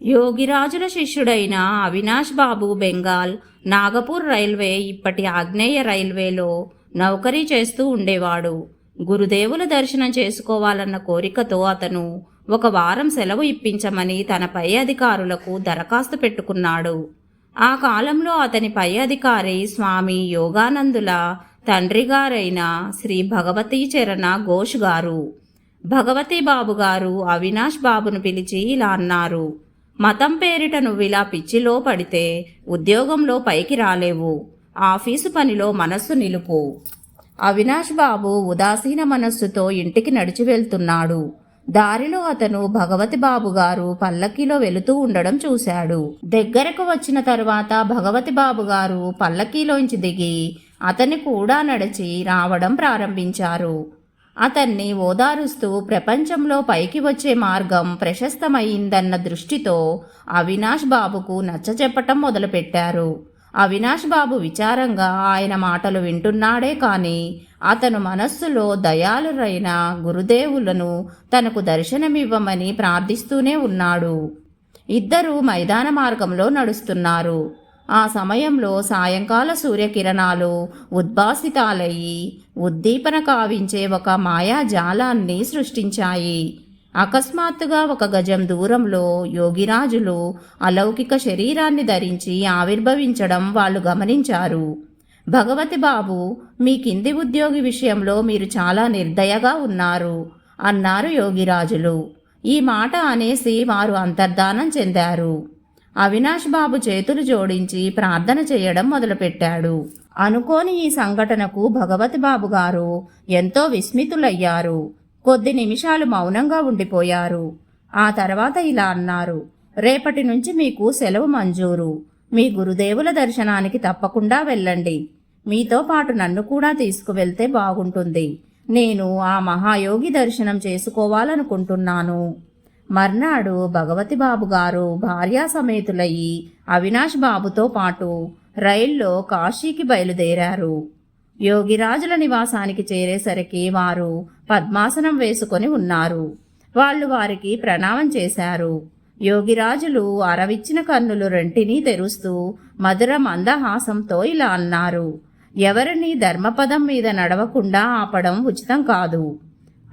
యోగిరాజుల శిష్యుడైన అవినాష్ బాబు బెంగాల్ నాగపూర్ రైల్వే ఇప్పటి ఆగ్నేయ రైల్వేలో నౌకరీ చేస్తూ ఉండేవాడు. గురుదేవుల దర్శనం చేసుకోవాలన్న కోరికతో అతను ఒక వారం సెలవు ఇప్పించమని తన పై అధికారులకు దరఖాస్తు పెట్టుకున్నాడు. ఆ కాలంలో అతని పై అధికారి స్వామి యోగానందుల తండ్రిగారైన శ్రీ భగవతీ చరణ ఘోష్ గారు. భగవతి బాబు గారు అవినాష్ బాబును పిలిచి ఇలా అన్నారు. మతం పేరిట నువ్విలా పిచ్చిలో పడితే ఉద్యోగంలో పైకి రాలేవు. ఆఫీసు పనిలో మనస్సు నిలుపు. అవినాష్ బాబు ఉదాసీన మనస్సుతో ఇంటికి నడిచి వెళ్తున్నాడు. దారిలో అతను భగవతి బాబు గారు పల్లకీలో వెళుతూ ఉండడం చూశాడు. దగ్గరకు వచ్చిన తరువాత భగవతి బాబు గారు పల్లకీలోంచి దిగి అతని కూడా నడిచి రావడం ప్రారంభించారు. అతన్ని ఓదారుస్తూ ప్రపంచంలో పైకి వచ్చే మార్గం ప్రశస్తమైందన్న దృష్టితో అవినాష్ బాబుకు నచ్చచెప్పటం మొదలుపెట్టారు. అవినాష్ బాబు విచారంగా ఆయన మాటలు వింటున్నాడే కాని అతను మనస్సులో దయాలురైన గురుదేవులను తనకు దర్శనమివ్వమని ప్రార్థిస్తూనే ఉన్నాడు. ఇద్దరు మైదాన మార్గంలో నడుస్తున్నారు. ఆ సమయంలో సాయంకాల సూర్యకిరణాలు ఉద్భాసితాలయ్యి ఉద్దీపన కావించే ఒక మాయాజాలాన్ని సృష్టించాయి. అకస్మాత్తుగా ఒక గజం దూరంలో యోగిరాజులు అలౌకిక శరీరాన్ని ధరించి ఆవిర్భవించడం వాళ్ళు గమనించారు. భగవతి బాబు మీ కింది ఉద్యోగి విషయంలో మీరు చాలా నిర్దయగా ఉన్నారు అన్నారు యోగిరాజులు. ఈ మాట అనేసి వారు అంతర్ధానం చెందారు. అవినాష్ బాబు చేతులు జోడించి ప్రార్థన చేయడం మొదలుపెట్టాడు. అనుకోని ఈ సంఘటనకు భగవతి బాబు గారు ఎంతో విస్మితులయ్యారు. కొద్ది నిమిషాలు మౌనంగా ఉండిపోయారు. ఆ తర్వాత ఇలా అన్నారు రేపటి నుంచి మీకు సెలవు మంజూరు. మీ గురుదేవుల దర్శనానికి తప్పకుండా వెళ్ళండి. మీతో పాటు నన్ను కూడా తీసుకువెళ్తే బాగుంటుంది. నేను ఆ మహాయోగి దర్శనం చేసుకోవాలనుకుంటున్నాను. మర్నాడు భగవతి బాబు గారు భార్యా సమేతులయ్యి అవినాష్ బాబుతో పాటు రైల్లో కాశీకి బయలుదేరారు. యోగిరాజుల నివాసానికి చేరేసరికి వారు పద్మాసనం వేసుకొని ఉన్నారు. వాళ్ళు వారికి ప్రణామం చేశారు. యోగిరాజులు అరవిచ్చిన కన్నులు రెంటినీ తెరుస్తూ మధుర మందహాసంతో ఇలా అన్నారు. ఎవరిని ధర్మపదం మీద నడవకుండా ఆపడం ఉచితం కాదు.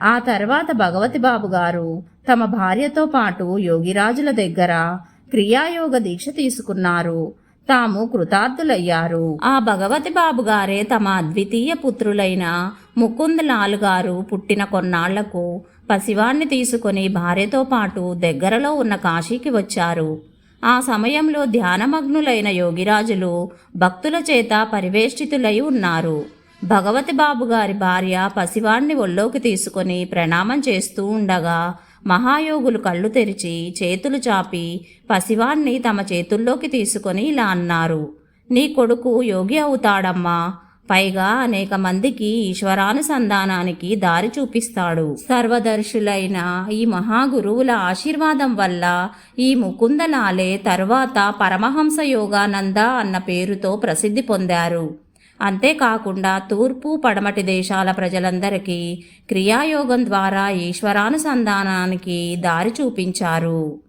ఆ తర్వాత భగవతి బాబు గారు తమ భార్యతో పాటు యోగిరాజుల దగ్గర క్రియాయోగ దీక్ష తీసుకున్నారు. తాము కృతార్థులయ్యారు. ఆ భగవతి బాబు గారే తమ అద్వితీయ పుత్రులైన ముకుందలాల్ గారు పుట్టిన కొన్నాళ్ళకు పసివాణ్ణి తీసుకొని భార్యతో పాటు దగ్గరలో ఉన్న కాశీకి వచ్చారు. ఆ సమయంలో ధ్యానమగ్నులైన యోగిరాజులు భక్తుల చేత పరివేష్టితులై ఉన్నారు. భగవతి బాబు గారి భార్య పసివాణ్ణి ఒళ్ళోకి తీసుకొని ప్రణామం చేస్తూ ఉండగా మహాయోగులు కళ్ళు తెరిచి చేతులు చాపి పసివాణ్ణి తమ చేతుల్లోకి తీసుకొని ఇలా అన్నారు. నీ కొడుకు యోగి అవుతాడమ్మా. పైగా అనేక మందికి ఈశ్వరానుసంధానానికి దారి చూపిస్తాడు. సర్వదర్శులైన ఈ మహాగురువుల ఆశీర్వాదం వల్ల ఈ ముకుందలాలే తరువాత పరమహంస యోగానంద అన్న పేరుతో ప్రసిద్ధి పొందారు. అంతేకాకుండా తూర్పు పడమటి దేశాల ప్రజలందరికీ క్రియాయోగం ద్వారా ఈశ్వరానుసంధానానికి దారి చూపించారు.